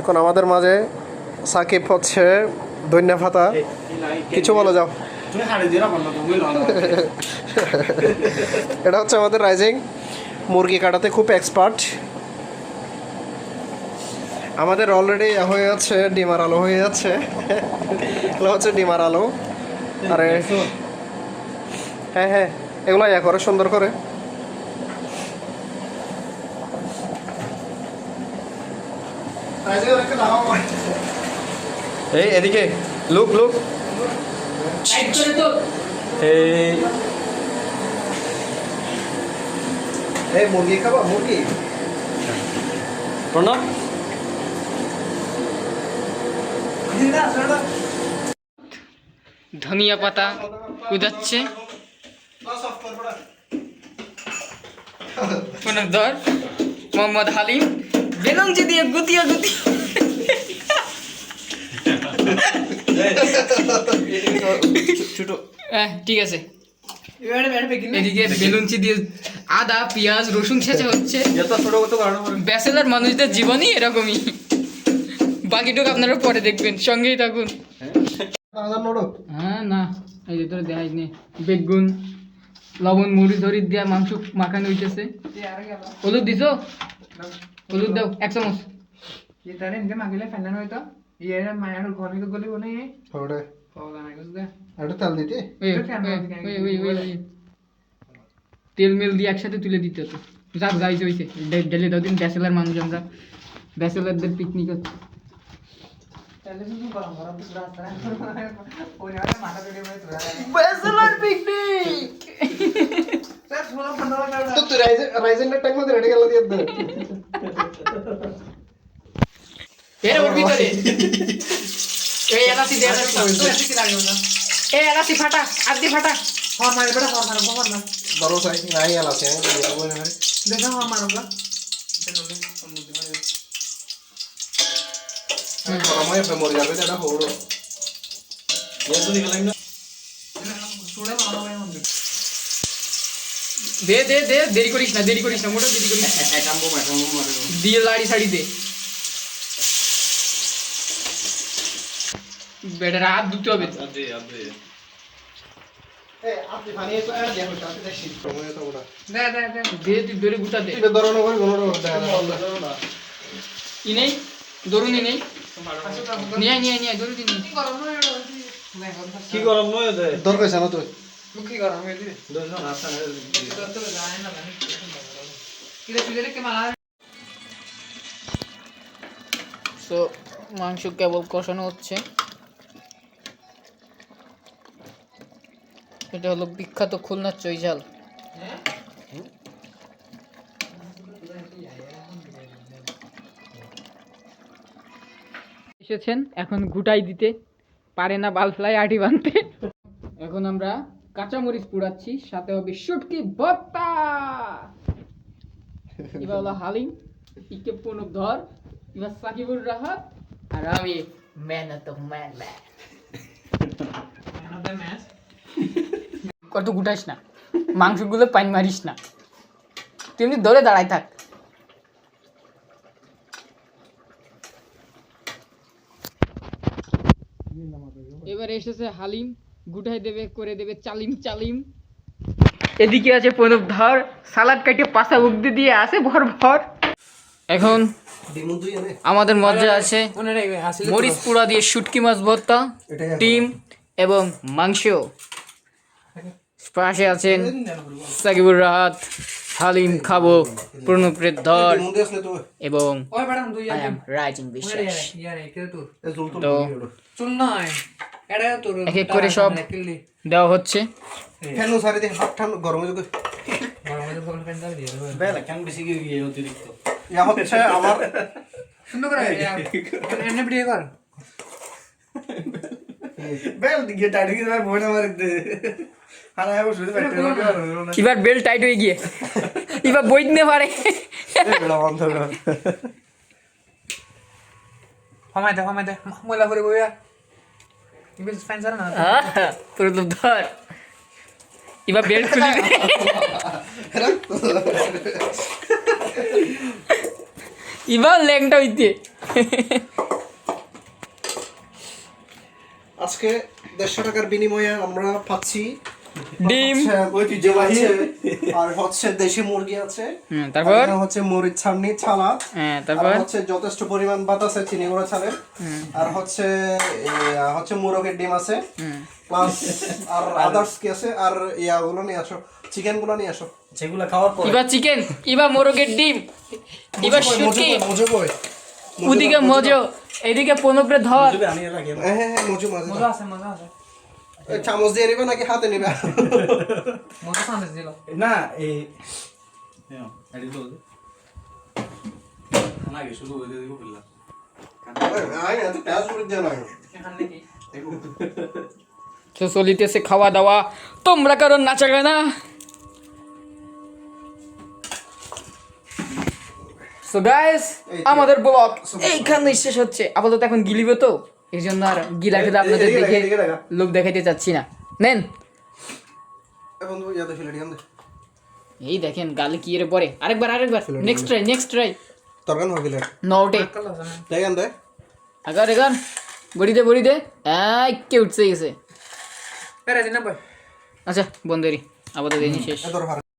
এখন আমাদের মাঝে সাকিব হচ্ছে দৈন্যা ফাতা কিছু বলো যাও। এটা হচ্ছে আমাদের রাইজিং মুরগি কাটাতে খুব এক্সপার্ট আমাদের অলরেডি হয়ে যাচ্ছে, ডিমার আলো হয়ে যাচ্ছে। এগুলো হচ্ছে ডিমার আলো। আরে হ্যাঁ হ্যাঁ এগুলো ইয়া করে, সুন্দর করে। এই এদিকে। Look look. এই। এই মুরগি খাবা মুরগি? প্রণব? ধনিয়া পাতা কুদাচ্ছে। পুনর্ধর মোহাম্মদ হালিম। বেলংচি দিয়ে গুতিয়া গুতি ছোট। হ্যাঁ ঠিক আছে। এদিকে বেলুনচি দিয়ে আদা পেঁয়াজ রসুন ছেঁচা হচ্ছে। ব্যাচেলার মানুষদের জীবনই এরকমই। বাকিটুকু আপনারা পরে দেখবেন সঙ্গেই থাকুন। হ্যাঁ না এই যে তোর দেখাই নে। বেগুন লবণ মরিচ ধরি দিয়া মাংস মাখানো হইতেছে। হলুদ দিছো? হলুদ দাও এক চামচ। ওরে এটা তেল দিতে ওই, ওই, ওই, ওই, ওই, ওই। তেল মেল দিয়ে একসাথে তুলে দিতে হতো যাক যাইতে হইছে ডে- ডেলে দাও দিন ব্যাচেলার মানুষ আমরা ব্যাচেলারদের পিকনিক হচ্ছে ব্যাচেলার পিকনিক তো তুই রাইজেন রাইজেনের টাইম মধ্যে রেডি গেল দিয়ে এর ওর ভিতরে এই এলাচি দে এলাচি এই এলাচি ফাটা আর দি ফাটা বড় সাইজ নাই আলা আছে আমি দিয়ে বলে না গরম হয়ে মরে যাবে এটা হলো দে দে দে দেরি করিস না দেরি করিস না মোটা দেরি করিস না দিয়ে লাড়ি শাড়ি দে বেটার হাত ধুতে হবে তো। এই আপনি পানি তো আর দেখো তাতে দেখি সময় তো ওটা দে তুই ধরে গুটা দে এটা ধরো না করে কোনো দেখা ই নেই নিয়ে আয়, দরুনি নেই কি গরম নয় দে দরকার আছে না তুই সো মাংস কেবল কষানো হচ্ছে। এটা হলো বিখ্যাত খুলনার চৈঝাল। এসেছেন এখন গুটাই দিতে। পারে না বাল ফ্লাই আটি বানতে। এখন আমরা কাঁচামরিচ পুড়াচ্ছি সাথে হবে শুটকি ভর্তা। এবার হলো হালিম ইকে প্রণব ধর। এবার সাকিবুর রাহাত। আর আমি man of the man. Man কত গুটাইস না। মাংসগুলো পানি মারিস না। তুই এমনি ধরে দাঁড়াই থাক। এবার এসেছে হালিম গুটাই দেবে করে দেবে চালিম চালিম। এদিকে আছে প্রণব ধর সালাদ কাটিয়ে পাশা উগদি দিয়ে আসে ভর ভর। এখন আমাদের মধ্যে আছে মরিচ পোড়া দিয়ে শুটকি মাছ ভর্তা ডিম এবং মাংস পাশে আছেন সাকিবুর রাহাত হালিম খাব প্রণবের ধর এবং আই এম রাইটিং বিশ্বাস তো এক এক করে সব দেওয়া হচ্ছে। ফ্যান সারি দে হাত ঠান্ডা গরম হয়ে বেলা গিয়ে বেল টাইট গিয়ে ভাই বইনা মারি দে। হারা হবে শুধু ব্যাটারি না। এবার বেল টাইট হয়ে গিয়ে? এবার বই দিতে পারে বেলা বন্ধ কর প্রণব ধর। এবার বেল্ট খুলে দে। এবার ল্যাংটা হইতে। আজকে দেড়শো টাকার বিনিময়ে আমরা পাচ্ছি। ডিম। আর হচ্ছে দেশি মুরগি আছে। তারপর? হচ্ছে ছালা। হ্যাঁ তারপর? হচ্ছে যথেষ্ট পরিমাণ ভাত আছে চিনি গুঁড়ো আর হচ্ছে হচ্ছে মুরগের ডিম আছে। প্লাস আর আদার্স কি আছে? আর ইয়াগুলো নিয়ে আসো চিকেনগুলো নিয়ে আসো। সেগুলো খাওয়ার পর। এবার চিকেন এবার মোরগের ডিম এবার শুটকি। মজু ওদিকে মজো। এদিকে পনপরে ধর। হ্যাঁ হ্যাঁ হ্যাঁ মজু মজু। আছে মজা আছে। চামচ দিয়ে নিবে নাকি হাতে নিবে? মজা সামনে দিল। না এই এডি তো না। শুরু দিব বললাম চলিতেছে খাওয়া দাওয়া। তোমরা কারণ নাচা গানা সো গাইস আমাদের ব্লগ এইখানে শেষ হচ্ছে। আপাতত এখন গিলিবে তো এই জন্য আর গিলা খেতে আপনাদের দেখে। লোক দেখাইতে চাচ্ছি না। নেন। এই দেখেন গালে কি এর পরে। আরেকবার আরেকবার। নেক্সট ট্রাই নেক্সট ট্রাই তরকান হবে নটে দেখান দে। আগার এগার বড়ি দে বড়ি দে। এই কে উঠছে গেছে। আচ্ছা বন্ধুরি আপাতত এই শেষ।